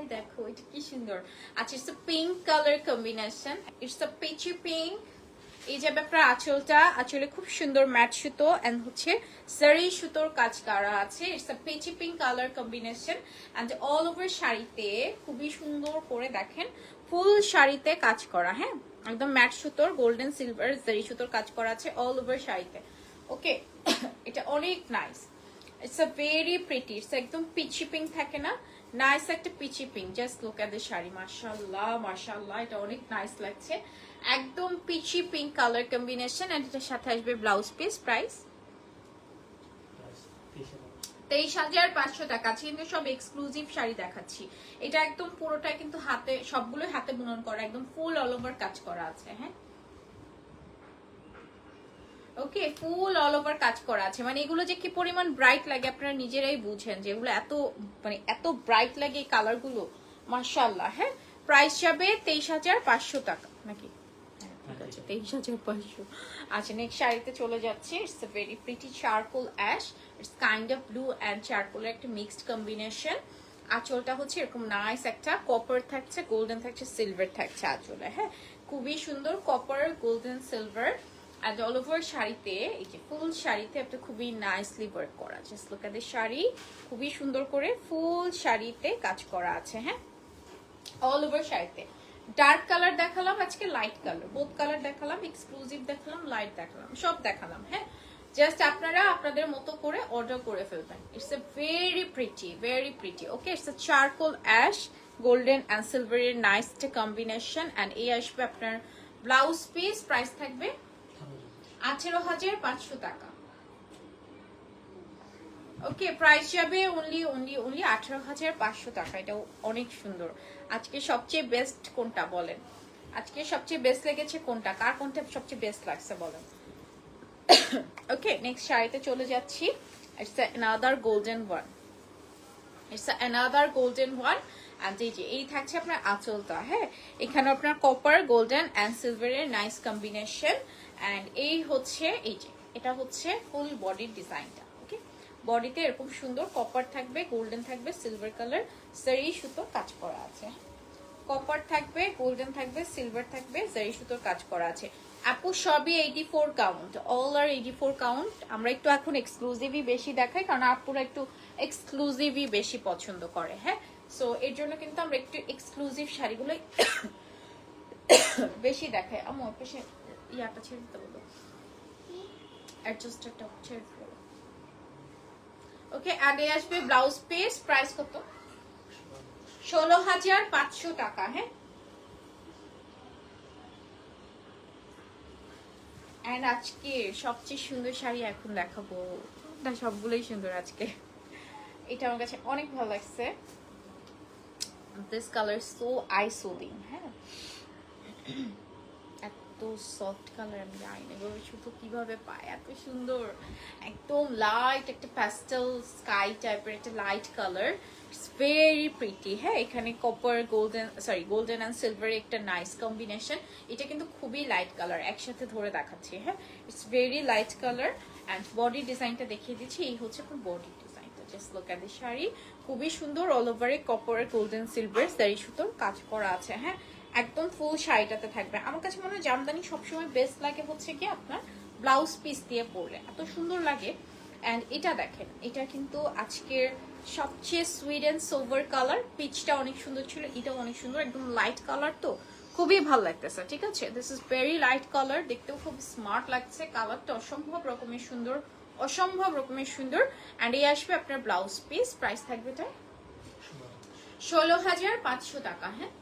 সবাই দেখো, এটা কি সুন্দর। আচ্ছা it's pink colour combination it's a peachy pink এই যে ব্যাপার আঁচলটা, আঁচলে খুব সুন্দর ম্যাট সুতো এন্ড হচ্ছে সারি সুতোর কাজ করা আছে। It's a peachy pink colour combination and all over শাড়িতে খুবই সুন্দর করে দেখেন ফুল শাড়িতে কাজ করা হ্যাঁ? একদম ম্যাট সুতোর গোল্ডেন সিলভার জারি সুতোর কাজ করা আছে অল ওভার শাড়িতে। ওকে এটা অনেক nice it's a very pretty it's একদম পিচি পিঙ্ক থাকে না? নাইস একটা peachy pink just look at the sari, মাশাআল্লাহ মাশাআল্লাহ, এটা অনেক নাইস লাগছে। একদম peachy pink colour combination and এটার সাথে আসবে ব্লাউজ পিস প্রাইস তেইশ হাজার পাঁচশো টাকা আছে কিন্তু সব এক্সক্লুসিভ শাড়ি দেখাচ্ছি। এটা একদম পুরোটাই কিন্তু হাতে সবগুলো হাতে বুনন করা, একদম ফুল অল ওভার কাজ করা আছে হ্যাঁ? ওকে ফুল অল ওভার কাজ করা আছে। মানে এগুলো যে কি পরিমাণ ব্রাইট লাগে আপনারা নিজেরাই বুঝেন যে এগুলো এত মানে এত ব্রাইট লাগে এই কালারগুলো। মার্শাল্লাহ হ্যাঁ? প্রাইস যাবে তেইশ হাজার পাঁচশো টাকা। নাকি? হ্যাঁ, আছে, তেইশ হাজার পাঁচশো। আচ্ছা নেক্সট শাড়িতে চলে যাচ্ছে। It's very pretty charcoal ash it's kind of blue and চারকোলের একটা মিক্সড কম্বিনেশন আঁচলটা হচ্ছে এরকম নাইস একটা কপার থাকছে গোল্ডেন থাকছে সিলভার থাকছে আঁচলে হ্যাঁ? খুবই সুন্দর copper golden silver and all over শাড়িতে, এই যে ফুল শাড়িতে একটা খুবই নাইসলি ওয়ার্ক করা লুক এট শাড়ি, খুবই সুন্দর করে ফুল শাড়িতে কাজ করা আছে হ্যাঁ? অল ওভার শাড়িতে। ডার্ক কালার দেখালাম, আজকে লাইট কালার বোথ কালার দেখালাম এক্সক্লুসিভ দেখালাম লাইট দেখালাম, সব দেখালাম হ্যাঁ? জাস্ট আপনারা আপনাদের মতো করে অর্ডার করে ফেলবেন। It's a very pretty very pretty okay it's a charcoal ash golden and সিলভারের নাইস কম্বিনেশন অ্যান্ড এই আসবে আপনার ব্লাউজ পিস প্রাইস থাকবে আঠেরো হাজার পাঁচশো টাকা। ওকে প্রাইস যাবে অনলি অনলি অনলি আঠারো হাজার পাঁচশো টাকা। এটা অনেক সুন্দর। আজকে সবচেয়ে বেস্ট কোনটা বলেন? আজকে সবচেয়ে বেস্ট লেগেছে কোনটা? কার কোনটা সবচেয়ে বেস্ট লাগছে বলেন? ওকে নেক্সট শাড়িতে চলে যাচ্ছি। It's another golden one it's another golden one and এই যে, এই থাকছে আপনার আঁচলটা হ্যাঁ? এখানে আপনার কপার গোল্ডেন অ্যান্ড সিলভারের নাইস কম্বিনেশন অ্যান্ড এই হচ্ছে, এই যে, এটা হচ্ছে ফুল বডির ডিজাইনটা ওকে বডিতে এরকম সুন্দর কপার থাকবে গোল্ডেন থাকবে সিলভার কালার সারি সুতো কাজ করা আছে। কপার থাকবে গোল্ডেন থাকবে সিলভার থাকবে জারি সুতোর কাজ করা আছে। আপু, সবই এইটি ফোর কাউন্ট অল আর এইটি ফোর কাউন্ট আমরা একটু এখন এক্সক্লুসিভই বেশি দেখাই, কারণ আপুরা একটু এক্সক্লুসিভই বেশি পছন্দ করে হ্যাঁ? সো এর জন্য কিন্তু আমরা একটু এক্সক্লুসিভ শাড়িগুলো বেশি দেখাই। আমার পাশে ইয়াটা ছেড়ে দিতে বলো। অ্যাডজাস্টারটা ছেড়ে দিতে বলো। ওকে আগে আসবে ব্লাউজ পিস প্রাইস কত? ষোলো হাজার পাঁচশো টাকা হ্যাঁ? অ্যান্ড আজকে সবচেয়ে সুন্দর শাড়ি এখন দেখাবো। না, সবগুলোই সুন্দর আজকে। এটা আমার কাছে অনেক ভালো লাগছে। দিস কালার সো আইসোলিং হ্যাঁ? এত সফট কালার আমি জানি না। এভাবে শুধু কীভাবে পায়? এত সুন্দর। একদম লাইট একটা প্যাস্টেল স্কাই টাইপের একটা light colour it's very pretty হ্যাঁ এখানে copper golden sorry golden and silver একটা নাইস কম্বিনেশন এটা কিন্তু খুবই লাইট কালার একসাথে ধরে দেখাচ্ছি হ্যাঁ? It's very light colour and body ডিজাইনটা দেখিয়ে দিচ্ছি। এই হচ্ছে আপনার বডি ডিজাইনটা জাস্ট শাড়ি। খুবই সুন্দর। অল ওভারে কপার গোল্ডেন সিলভার শাড়ি সুতোর কাজ করা আছে হ্যাঁ? একদম ফুল শাড়িটাতে থাকবে। আমার কাছে মনে হয় জামদানি সবসময় বেস্ট লাগে হচ্ছে কি আপনার ব্লাউজ পিস দিয়ে পরলে। এত সুন্দর লাগে। অ্যান্ড এটা দেখেন, এটা কিন্তু আজকের সবচেয়ে সুইট অ্যান্ড সোভার কালার পিচটা অনেক সুন্দর ছিল, এটাও অনেক সুন্দর, একদম লাইট কালার তো। খুবই ভালো লাগতেছে, ঠিক আছে? This is very light colour দেখতেও খুব স্মার্ট লাগছে। কালারটা অসম্ভব রকমের সুন্দর, অসম্ভব রকমের সুন্দর। অ্যান্ড এই আসবে আপনার ব্লাউজ পিস প্রাইস থাকবে এটা? ষোলো হাজার পাঁচশো টাকা হ্যাঁ?